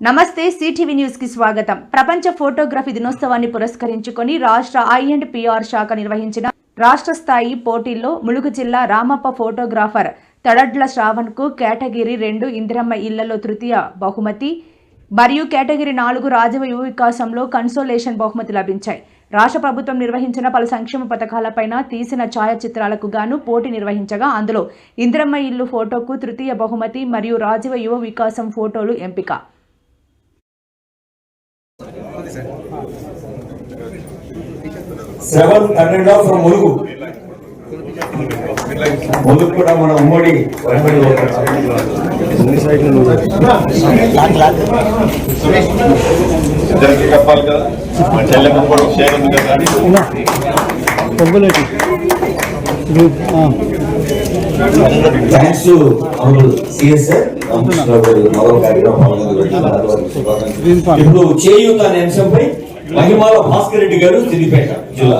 నమస్తే సిటీవీ న్యూస్కి స్వాగతం. ప్రపంచ ఫోటోగ్రఫీ దినోత్సవాన్ని పురస్కరించుకొని రాష్ట్ర ఐ అండ్ పిఆర్ శాఖ నిర్వహించిన రాష్ట్ర స్థాయి పోటీల్లో ములుగు జిల్లా రామప్ప ఫోటోగ్రాఫర్ తడడ్ల శ్రావణ్కు కేటగిరీ రెండు ఇందిరమ్మ ఇళ్ళలో తృతీయ బహుమతి మరియు కేటగిరీ నాలుగు రాజవ యువ వికాసంలో కన్సోలేషన్ బహుమతి లభించాయి. రాష్ట్ర ప్రభుత్వం నిర్వహించిన పలు సంక్షేమ పథకాలపైన తీసిన ఛాయాచిత్రాలకు గాను పోటీ నిర్వహించగా అందులో ఇందిరమ్మ ఇల్లు ఫోటోకు తృతీయ బహుమతి మరియు రాజీవ యువ వికాసం ఫోటోలు ఎంపిక. Seven hundred off from Mulugu. Mulugu కూడా మన ఉమ్మడి ఇద్దరికి చెప్పాలి కదా? మా చెల్లెమ్మ కూడా ఒక షేర్ ఉంది కదా? థ్యాంక్స్ సిఎస్ఆర్ ఇప్పుడు చేయూత అనే అంశంపై మహిమాల భాస్కర్ రెడ్డి గారు సిద్దిపేట జిల్లా.